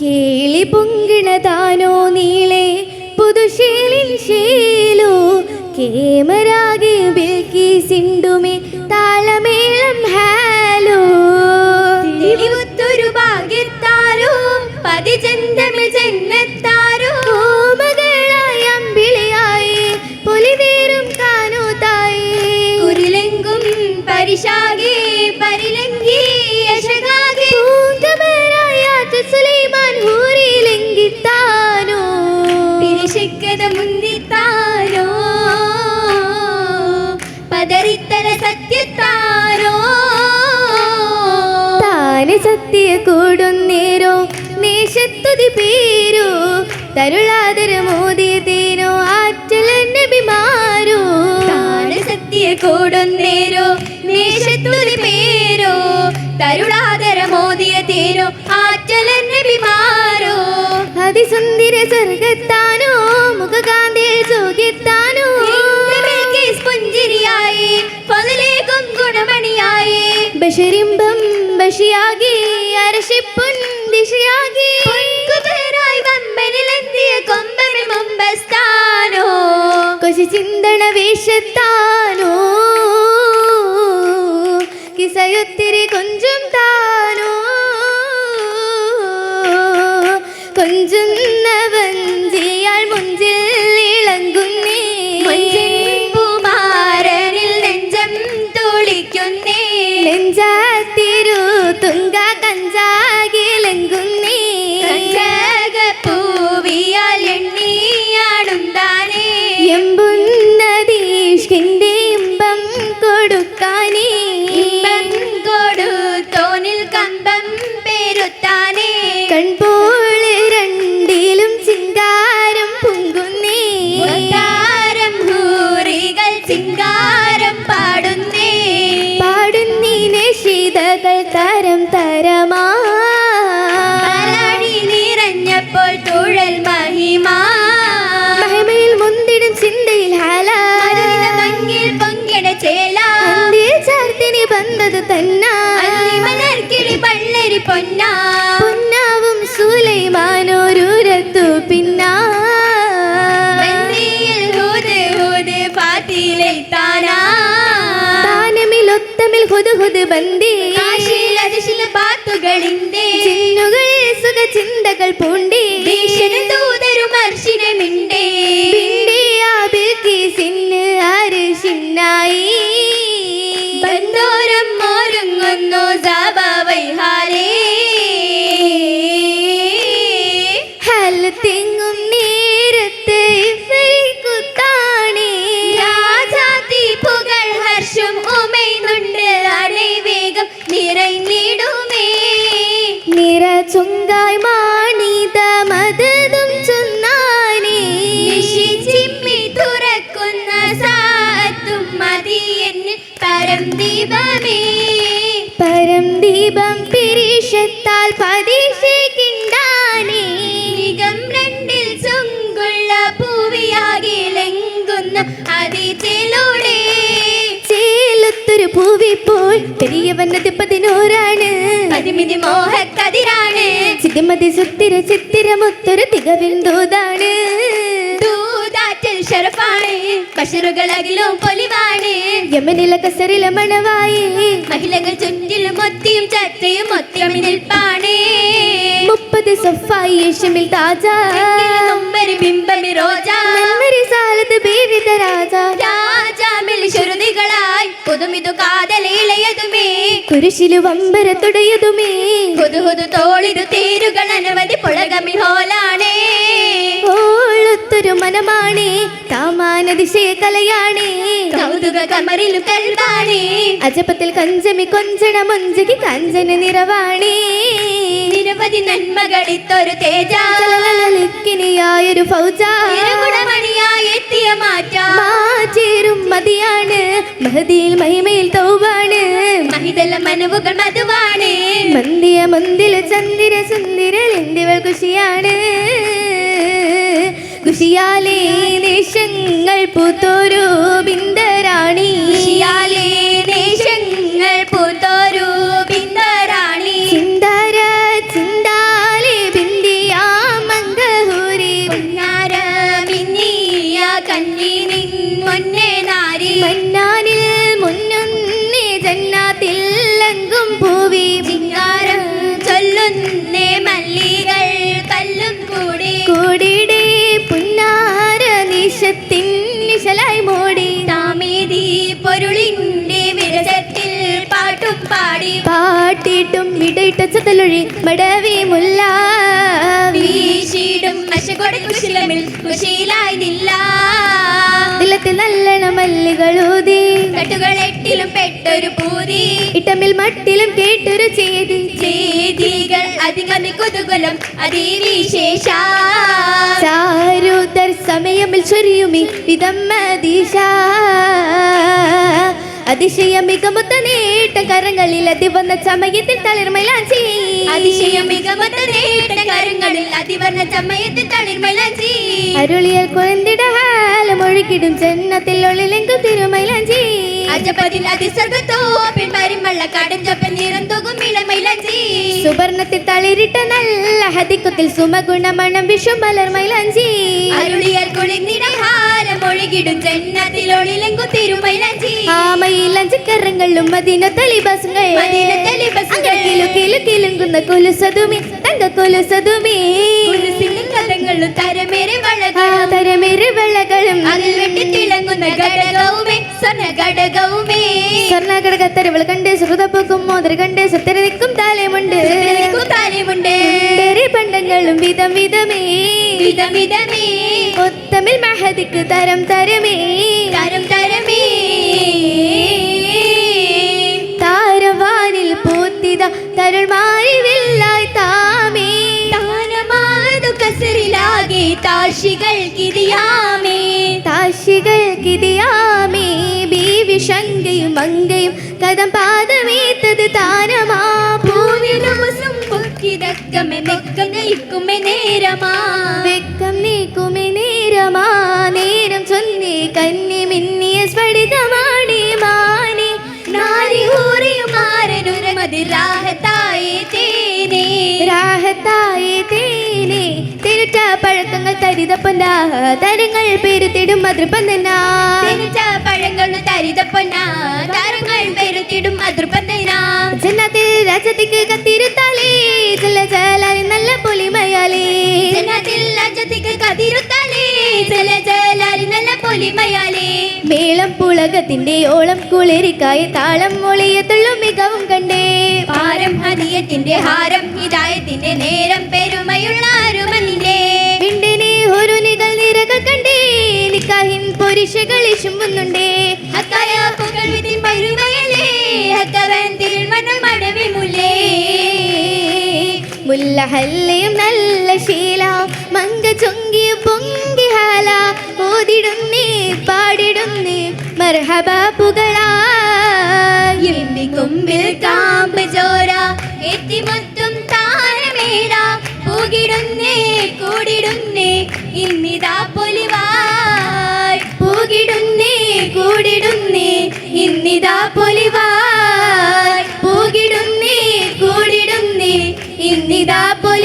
കേളി പൊങ്കിണതാനോ നീളെ പുതുശേലിൻ ശീലു കേമരാഗി ബിൽക്കി സിണ്ടുമേ താളമേളം ഹാലോ. ഭാഗ്യത്താലോ ഭാഗ്യത്താരോ സത്യ കൂടുന്നേരോ നേശത്തുതി പേരോ. തരുളാതര മോദിയതേനോ ആറ്റല നബിമാരോ താന് സത്യ കൂടുന്നേരോ നേശത്തുതി പേരോ. തരുളാതര മോദിയ ആറ്റല നബിമാരോ അതിസുന്ദര സ്വർഗത്താനോ? മുഖകാന്തി സുഖിത്താനോ? പുഞ്ചിരിയായി. പതിലേക്കും ഗുണമണിയായി. ബഷരിമ്പം ಖುಷಿಯಾಗಿ ಅರಶಿ ಪುಂದಿಶಿಯಾಗಿ തരം തരമാ പരം ദീപം പിരീഷത്താൽ പരീക്ഷയ്ക്കുണ്ടാനേ നിഗം രണ്ടിൽ ചുങ്കുള്ള പൂവിയാകിലെങ്കുന്ന അതിഥിലൂടെ ചേലത്തൊരു പൂവിപ്പോൾ പെരിയവന്നത് പതിനോരാണ്. പതിമിതി മോഹക്കതിരാണ്. ചിതിമതി സുത്തിര ചിത്തിരമൊത്തൊരു തികവിന്തോതാണ് ദൂതാറ്റൽ ഷറഫാണ്. ബഷറുകളകിലും പൊലിവാണ്. യമനില സെറിലെ മണവായി മഹിളകൾ ചുറ്റിലും ഒത്തിയും ചത്തയും ഒത്തിയും നിൽപ്പാണേ. മുപ്പത് സഫായി യേശമിൽ താജ. നൊമ്പര് ബിംബമി റോജാ. നന്മരി സാലത്ത് ബീവിത രാജാ. രാജാമിൽ ശുരുതികളായി. പുതുമിതു കാതലിളയതുമേ കുരിശിലു വമ്പര തുടയതുമേ. പുതുഹുതു തോളിരു തേരുകൾ അനവധി പുളകമി ഹോലാണേ. ഓളൊത്തൊരു മനമാണേ. താമാന ദിശയെ കലയാണേ കൗതുക കമറിലു കൽവാണേ അജപത്തിൽ കഞ്ചമി കൊഞ്ചണ മൊഞ്ചകി കഞ്ചന നിറവാണേ. നിരവധി നന്മകളിത്തൊരു തേജ. ചലലലിക്കിനിയായൊരു ഫൗജ. തിരുകുടമണിയായി എത്തിയ മാറ്റം. മാചേരും മതിയാണ്. മഹദിയിൽ മഹിമയിൽ തൗവാണ് മഹിതല മനവുകൾ മധുവാണ്. മന്ദിയ മന്ദില ചന്ദിര സുന്ദിര ലിന്ദിവൾ കുശിയാണ് കൃഷിയാലേ നിശങ്ങൾ പുത്തൊരു ബിന്ദരാണി. ഷിയാലേ ചതലൊഴി മടവി മുല്ല. വീശിടും മശകൊട കുശിലമിൽ കുശിയിലായി നില്ല. ദിലത്തിൽ നല്ലണ മല്ലികളൂതി. കട്ടുകളെട്ടിലും പെട്ടൊരു പൂതി. ഇട്ടമിൽ മട്ടിലും കേട്ടൊരു ചേതി. ചെയ്തികൾ അധികം കുതുകുലം അതിവിശേഷ. ചാരുതർ സമയമിൽ ചൊരിയുമി വിതമ്മദീശ അതിശയ മികമുത്ത നേട്ടം കരങ്ങളിൽ അതിവന്ന ചമയത്തിൽ തളിർമലാഞ്ചി അതിശയ മികമത്ത നേട്ട കരങ്ങളിൽ അതിവർണ ചമയത്തിൽ തളിർമലാഞ്ചി അരുളിയൽ കുഴന്തിട ഹാലമൊഴുകിടും ജന്നത്തിൽ ഒളിലെങ്കു തിരുമൈലാഞ്ചി അതിസർഗത്തോ പിൻപരിമള്ള കടഞ്ചപ്പൻ നിറം തൊകും ഇളമൈലാഞ്ചി സുവർണത്തിൽ തളിരിട്ട നല്ല ഹതിക്കുത്തിൽ വിഷു ഒഴുകിടും ജന്നത്തിലൊളിലെങ്കു ആ മദീന തലിബസുകൾ മദിന ബസുകൾ. കിലു കിലു കിലുങ്കുന്ന കുലുസതുമി തങ്ക കുലുസതുമി. കുലുസിന്റെ കലങ്ങളും തരമേറെ വളകളും തരമേറെ വെള്ളകളും അതിൽ വെട്ടി തിളങ്ങുന്ന ഘടകവുമേ സ്വർണ ഘടകവുമേ. സ്വർണ തരവൾ കണ്ട് ശ്രുതപ്പൊക്കും മോദർ കണ്ട് സുത്തരതിക്കും താലമുണ്ട്. താലിമുണ്ട്. പണ്ടങ്ങളും വിധം വിധമേ. വിധമിതമേ ഒത്തമിൽ മഹദിക്ക് തരം തരമേ. തരം കിരിയാമേ താശികൾക്കിതിയാമേ ബീവി ശങ്കയും മങ്കയും കഥം പാദമേത്തത് താരമാ. ഭൂവിലുമുസും പൊക്കിതക്കമെ മെക്കം നയിക്കുമെ നേരമാ. വെക്കം നീക്കുമേ നേരമാ. നേരം ചൊല്ലി കന്നി മിന്നിയ സ്ഫടികമാണി മാനി. നാരി ഊറിയും ആരനുരമതി രാഹത്തായി തേനേ. രാഹത്തായി തേനെ തിരുറ്റ പഴക്കങ്ങൾ തരിതപ്പൊന്ന തരങ്ങൾ പെരുത്തിടും മധുരപ്പന്തനാ തെനുച്ച പഴങ്ങൾ തരിതപ്പൊന്ന താരങ്ങൾ പെരുത്തിടും അതിർപ്പന്തനാ ജന്നത്തിൽ രാജത്തിക്ക് കത്തിരുത്താലേ ജല ജലാലി നല്ല പൊലിമയാലേ ജനത്തിൽ രാജ്യത്തേക്ക് കതിരുത്താലേ ജല ജലാലി നല്ല മേളം പുളകത്തിന്റെ ഓളം കുളിരിക്കായി താളം മൊളിയത്തുള്ളും മികവും കണ്ടേ. പാരം ഹനിയത്തിന്റെ ഹാരം ഹിതായത്തിന്റെ നേരം പെരുമയുള്ള വിണ്ടിനെ ഒരു നികൾ നിരകൾ കണ്ടേ. നിക്കാഹിൻ പുകൾ പരുമയലേ ഹക്കവൻ തിരുമണൽ മടവി മുല്ലേ മുല്ലഹല്ലയും നല്ല ശീല. മങ്ക ചൊങ്കിയ പൊങ്കി ഹാല. ഓതിടുന്നേ പാടിടുന്നേ മർഹബ പുകളായി എന്റെ കൊമ്പിൽ കാമ്പ് ചോര എത്തിമൊത്തും താരമേട. പൂകിടുന്നേ കൂടിടുന്നേ ഇന്നിതാ പൊലിവായ്. പൂകിടുന്നേ കൂടിടുന്നേ ഇന്നിതാ പൊലിവായ്. പൂകിടുന്നേ കൂടിടുന്നേ ഇന്നിതാ പൊലി